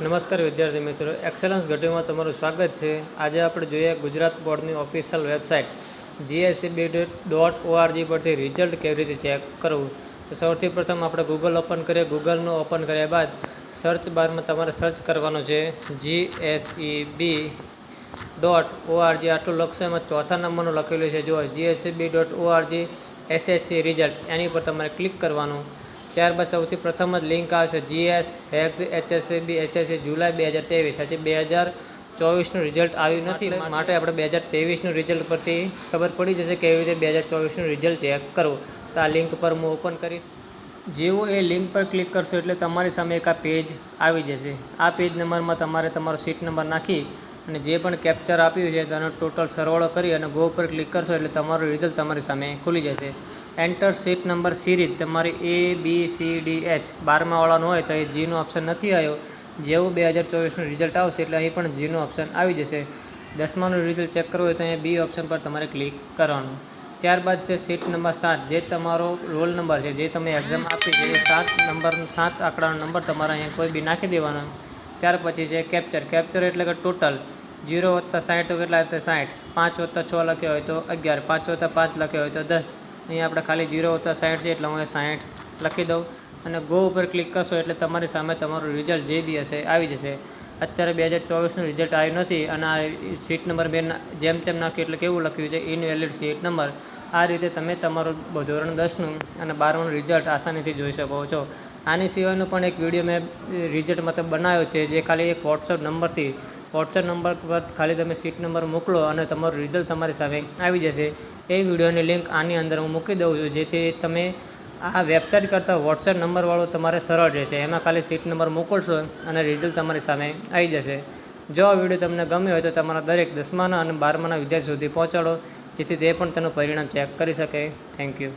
નમસ્કાર વિદ્યાર્થી મિત્રો. એક્સેલન્સ ઘટીમાં તમારું સ્વાગત છે. આજે આપણે જોઈએ ગુજરાત બોર્ડની official website GSCB dot ORG પરથી રિઝલ્ટ કેવી રીતે ચેક કરવું. તો સૌથી પ્રથમ આપણે ગૂગલ ઓપન કરીએ. ગૂગલનું ઓપન કર્યા બાદ સર્ચ બારમાં તમારે સર્ચ કરવાનું છે જીએસઈબી ડોટ ઓઆરજી આટલું લખશો એમાં ચોથા નંબરનું લખેલું છે. જો GSCB dot ORG SSC result એની પર તમારે ક્લિક કરવાનું. ત્યારબાદ સૌથી પ્રથમ જ લિંક આવશે. જીએસ હેક્સ એચએસસીબી એસએસસી જુલાઈ બે હજાર ત્રેવીસ. હજી બે હજાર ચોવીસનું રિઝલ્ટ આવ્યું નથી. માટે આપણે બે હજાર ત્રેવીસનું રિઝલ્ટ પરથી ખબર પડી જશે કેવી રીતે બે હજાર ચોવીસનું રિઝલ્ટ ચેક કરવું. તો આ લિંક પર હું ઓપન કરીશ. જેવું એ લિંક પર ક્લિક કરશો એટલે તમારી સામે એક આ પેજ આવી જશે. આ પેજ નંબરમાં તમારે તમારો સીટ નંબર નાખી અને જે પણ કેપ્ચર આપ્યું છે તેનો ટોટલ સરવાળો કરી અને ગો પર ક્લિક કરશો એટલે તમારું રિઝલ્ટ તમારી સામે ખુલી જશે. એન્ટર સીટ નંબર સિરીઝ તમારી A B C D H બારમાવાળાનું હોય તો એ જીનો ઓપ્શન નથી આવ્યો. જેવું બે હજાર ચોવીસનું રિઝલ્ટ આવશે એટલે અહીં પણ જીનું ઓપ્શન આવી જશે. દસમાનું રિઝલ્ટ ચેક કરવું હોય તો અહીંયા બી ઓપ્શન પર તમારે ક્લિક કરવાનું. ત્યારબાદ છે સીટ નંબર સાત. જે તમારો રોલ નંબર છે, જે તમે એક્ઝામ આપી છે, એ સાત નંબરનું, સાત આંકડાનો નંબર તમારે અહીંયા કોઈ બી નાખી દેવાનો. ત્યાર પછી છે કેપ્ચર કેપ્ચર એટલે કે ટોટલ જીરો વત્તા સાઠ તો કેટલા થાય સાઠ પાંચ વત્તા છ લખ્યો હોય તો અગિયાર. પાંચ વત્તા પાંચ લખ્યો હોય તો દસ. અહીંયા આપણે ખાલી જીરો હોતા, સાઠ છે, એટલે હું સાઠ લખી દઉં. અને ગો ઉપર ક્લિક કરશો એટલે તમારી સામે તમારું રિઝલ્ટ જે બી હશે આવી જશે. અત્યારે બે હજાર ચોવીસનું રિઝલ્ટ આવ્યું નથી અને આ સીટ નંબર બે જેમ તેમ નાખ્યું એટલે કેવું લખ્યું છે? ઇનવેલિડ સીટ નંબર આ રીતે તમે તમારું ધોરણ દસનું અને બારમાનું રિઝલ્ટ આસાનીથી જોઈ શકો છો. આની સિવાયનો પણ એક વીડિયો મેં રિઝલ્ટ મતલબ બનાવ્યો છે, જે ખાલી એક વોટ્સઅપ નંબરથી વોટ્સઅપ નંબર પર ખાલી તમે સીટ નંબર મોકલો અને તમારું રિઝલ્ટ તમારી સામે આવી જશે. એ વિડીયોની લિંક આની અંદર હું મૂકી દઉં છું, જેથી તમે આ વેબસાઇટ કરતાં વોટ્સએપ નંબરવાળો તમારે સરળ રહેશે. એમાં ખાલી સીટ નંબર મોકલશો અને રિઝલ્ટ તમારી સામે આવી જશે. જો આ વીડિયો તમને ગમ્યો હોય તો તમારા દરેક દસમાના અને બારમાના વિદ્યાર્થી સુધી પહોંચાડો, જેથી તે પણ તેનું પરિણામ ચેક કરી શકે. Thank you